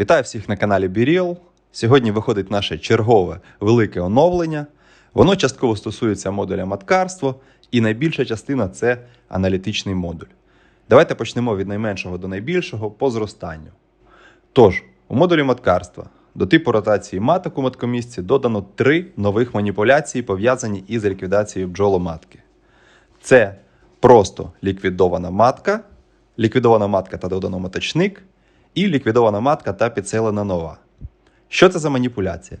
Вітаю всіх на каналі Біріл. Сьогодні виходить наше чергове велике оновлення. Воно частково стосується модуля маткарство, і найбільша частина це аналітичний модуль. Давайте почнемо від найменшого до найбільшого по зростанню. Тож, у модулі маткарства до типу ротації маток у маткомісці додано три нових маніпуляції, пов'язані із ліквідацією бджоломатки. Це просто ліквідована матка, ліквідована матка та додано маточник, і ліквідована матка та підселена нова. Що це за маніпуляція?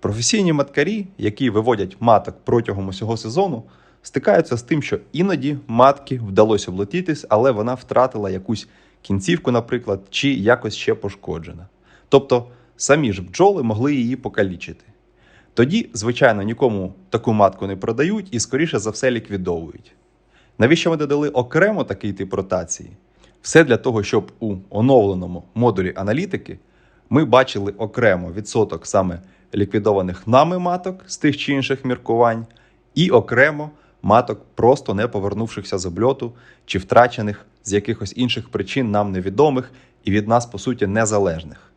Професійні маткарі, які виводять маток протягом усього сезону, стикаються з тим, що іноді матки вдалося облетітись, але вона втратила якусь кінцівку, наприклад, чи якось ще пошкоджена. Тобто самі ж бджоли могли її покалічити. Тоді, звичайно, нікому таку матку не продають і, скоріше за все, ліквідовують. Навіщо ми додали окремо такий тип ротації? Все для того, щоб у оновленому модулі аналітики ми бачили окремо відсоток саме ліквідованих нами маток з тих чи інших міркувань, і окремо маток, просто не повернувшихся з обльоту чи втрачених з якихось інших причин нам невідомих і від нас, по суті, незалежних.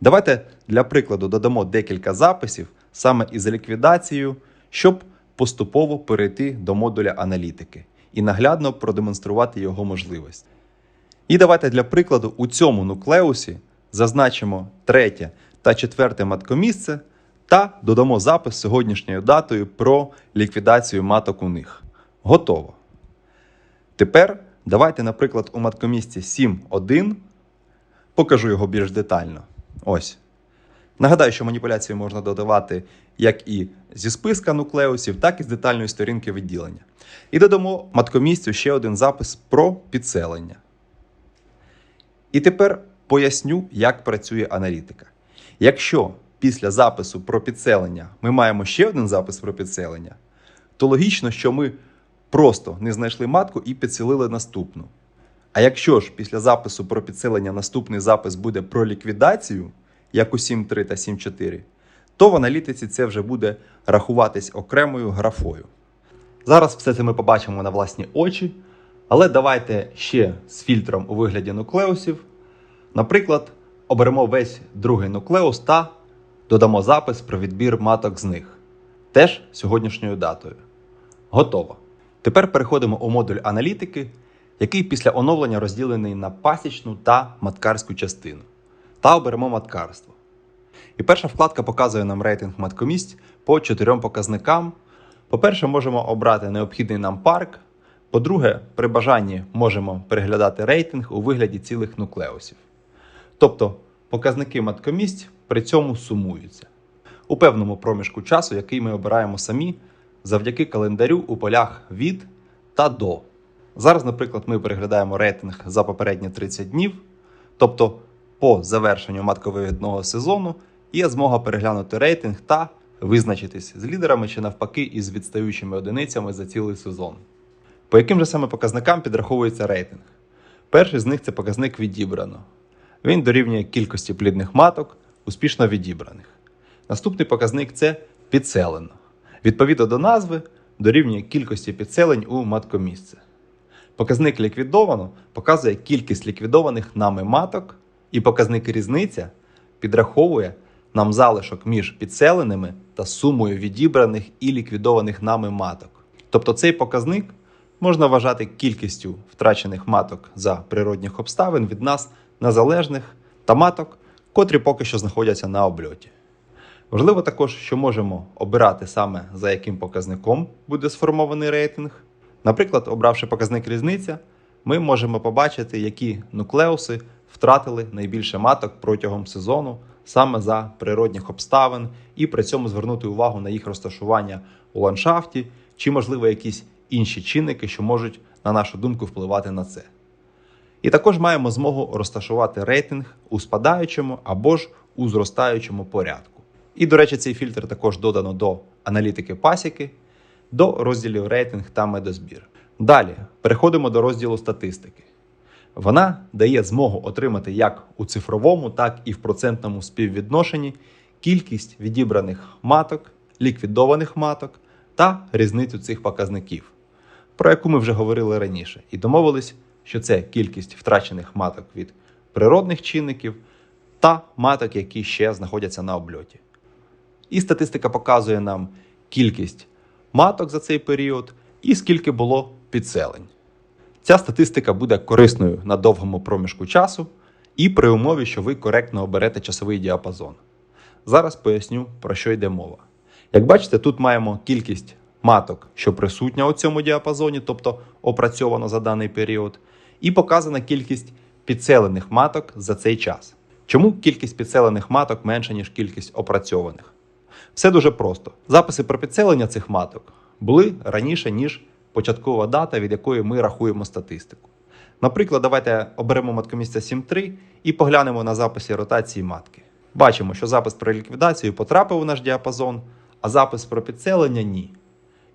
Давайте для прикладу додамо декілька записів саме із ліквідацією, щоб поступово перейти до модуля аналітики і наглядно продемонструвати його можливості. І давайте для прикладу у цьому нуклеусі зазначимо третє та четверте маткомісце та додамо запис сьогоднішньою датою про ліквідацію маток у них. Готово. Тепер давайте, наприклад, у маткомісці 7.1 покажу його більш детально. Ось. Нагадаю, що маніпуляції можна додавати як і зі списка нуклеусів, так і з детальної сторінки відділення. І додамо маткомісцю ще один запис про підселення. І тепер поясню, як працює аналітика. Якщо після запису про підселення ми маємо ще один запис про підселення, то логічно, що ми просто не знайшли матку і підселили наступну. А якщо ж після запису про підселення наступний запис буде про ліквідацію, як у 7.3 та 7.4, то в аналітиці це вже буде рахуватись окремою графою. Зараз все це ми побачимо на власні очі, але давайте ще з фільтром у вигляді нуклеусів. Наприклад, оберемо весь другий нуклеус та додамо запис про відбір маток з них. Теж сьогоднішньою датою. Готово. Тепер переходимо у модуль аналітики, який після оновлення розділений на пасічну та маткарську частину. Та оберемо маткарство. І перша вкладка показує нам рейтинг маткомісць по чотирьом показникам. По-перше, можемо обрати необхідний нам парк. По-друге, при бажанні можемо переглядати рейтинг у вигляді цілих нуклеусів. Тобто показники маткомісць при цьому сумуються у певному проміжку часу, який ми обираємо самі завдяки календарю у полях від та до. Зараз, наприклад, ми переглядаємо рейтинг за попередні 30 днів, тобто по завершенню матковивідного сезону є змога переглянути рейтинг та визначитись з лідерами чи навпаки із відстаючими одиницями за цілий сезон. По яким же саме показникам підраховується рейтинг? Перший з них це показник відібрано. Він дорівнює кількості плідних маток, успішно відібраних. Наступний показник це підселено. Відповідно до назви, дорівнює кількості підселень у маткомісце. Показник ліквідовано показує кількість ліквідованих нами маток, і показник різниця підраховує нам залишок між підселеними та сумою відібраних і ліквідованих нами маток. Тобто цей показник можна вважати кількістю втрачених маток за природних обставин від нас незалежних та маток, котрі поки що знаходяться на обльоті. Важливо також, що можемо обирати саме за яким показником буде сформований рейтинг. Наприклад, обравши показник різниця, ми можемо побачити, які нуклеуси втратили найбільше маток протягом сезону саме за природних обставин, і при цьому звернути увагу на їх розташування у ландшафті, чи, можливо, якісь інші чинники, що можуть, на нашу думку, впливати на це. І також маємо змогу розташувати рейтинг у спадаючому або ж у зростаючому порядку. І, до речі, цей фільтр також додано до аналітики пасіки, до розділів рейтинг та медозбір. Далі переходимо до розділу статистики. Вона дає змогу отримати як у цифровому, так і в процентному співвідношенні кількість відібраних маток, ліквідованих маток та різницю цих показників, про яку ми вже говорили раніше, і домовились, що це кількість втрачених маток від природних чинників та маток, які ще знаходяться на обльоті. І статистика показує нам кількість маток за цей період і скільки було підселень. Ця статистика буде корисною на довгому проміжку часу і при умові, що ви коректно оберете часовий діапазон. Зараз поясню, про що йде мова. Як бачите, тут маємо кількість маток, що присутня у цьому діапазоні, тобто опрацьовано за даний період, і показана кількість підселених маток за цей час. Чому кількість підселених маток менша, ніж кількість опрацьованих? Все дуже просто. Записи про підселення цих маток були раніше, ніж початкова дата, від якої ми рахуємо статистику. Наприклад, давайте оберемо маткомісця 7.3 і поглянемо на записі ротації матки. Бачимо, що запис про ліквідацію потрапив у наш діапазон, а запис про підселення ні.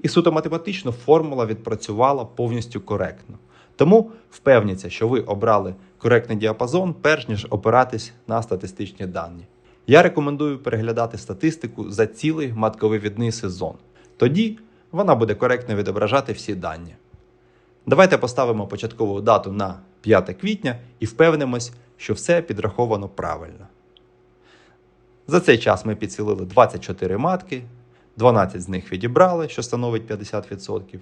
І суто математично формула відпрацювала повністю коректно. Тому впевніться, що ви обрали коректний діапазон, перш ніж опиратись на статистичні дані. Я рекомендую переглядати статистику за цілий матковивідний сезон. Тоді вона буде коректно відображати всі дані. Давайте поставимо початкову дату на 5 квітня і впевнимось, що все підраховано правильно. За цей час ми підсилили 24 матки, 12 з них відібрали, що становить 50%,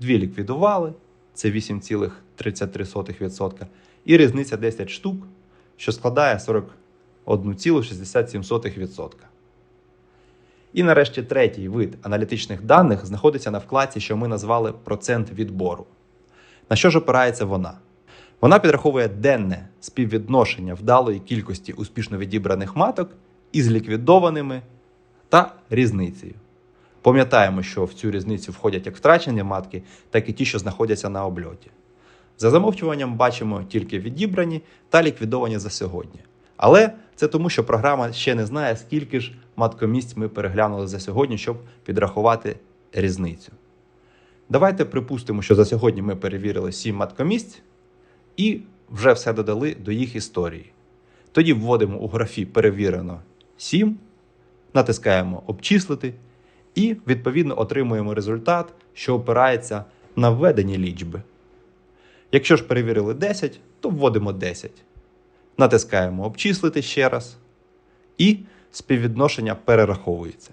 2 ліквідували, це 8,33%, і різниця 10 штук, що складає 41,67%. І нарешті третій вид аналітичних даних знаходиться на вкладці, що ми назвали процент відбору. На що ж опирається вона? Вона підраховує денне співвідношення вдалої кількості успішно відібраних маток із ліквідованими та різницею. Пам'ятаємо, що в цю різницю входять як втрачені матки, так і ті, що знаходяться на обльоті. За замовчуванням бачимо тільки відібрані та ліквідовані за сьогодні. Але це тому, що програма ще не знає, скільки ж маткомісць ми переглянули за сьогодні, щоб підрахувати різницю. Давайте припустимо, що за сьогодні ми перевірили 7 маткомісць і вже все додали до їх історії. Тоді вводимо у графі перевірено 7, натискаємо обчислити і відповідно отримуємо результат, що опирається на введені лічби. Якщо ж перевірили 10, то вводимо 10. Натискаємо обчислити ще раз. І співвідношення перераховується.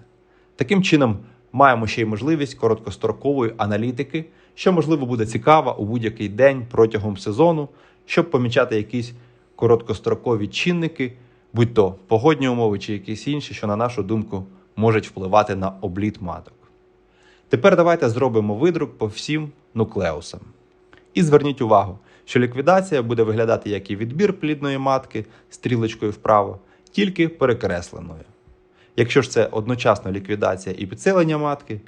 Таким чином, маємо ще й можливість короткострокової аналітики, що, можливо, буде цікава у будь-який день протягом сезону, щоб помічати якісь короткострокові чинники, будь то погодні умови чи якісь інші, що, на нашу думку, можуть впливати на обліт маток. Тепер давайте зробимо видрук по всім нуклеусам. І зверніть увагу, що ліквідація буде виглядати як і відбір плідної матки стрілочкою вправо, тільки перекресленою. Якщо ж це одночасно ліквідація і підсилення матки,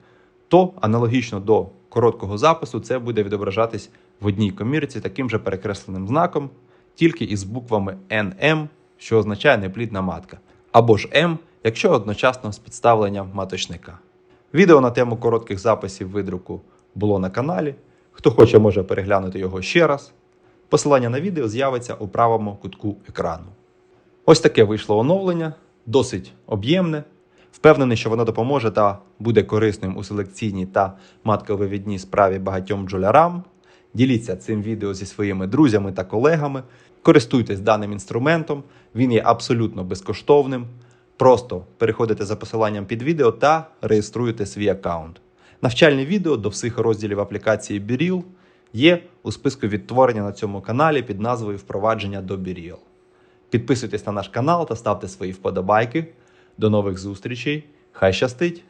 то аналогічно до короткого запису це буде відображатись в одній комірці таким же перекресленим знаком, тільки із буквами NM, що означає неплідна матка, або ж M, якщо одночасно з підставленням маточника. Відео на тему коротких записів видруку було на каналі. Хто хоче, може переглянути його ще раз. Посилання на відео з'явиться у правому кутку екрану. Ось таке вийшло оновлення, досить об'ємне. Впевнений, що воно допоможе та буде корисним у селекційній та матковивідній справі багатьом бджолярам. Діліться цим відео зі своїми друзями та колегами. Користуйтесь даним інструментом, він є абсолютно безкоштовним. Просто переходите за посиланням під відео та реєструєте свій аккаунт. Навчальні відео до всіх розділів аплікації Біріл є у списку відтворення на цьому каналі під назвою Впровадження до Біріл. Підписуйтесь на наш канал та ставте свої вподобайки. До нових зустрічей. Хай щастить!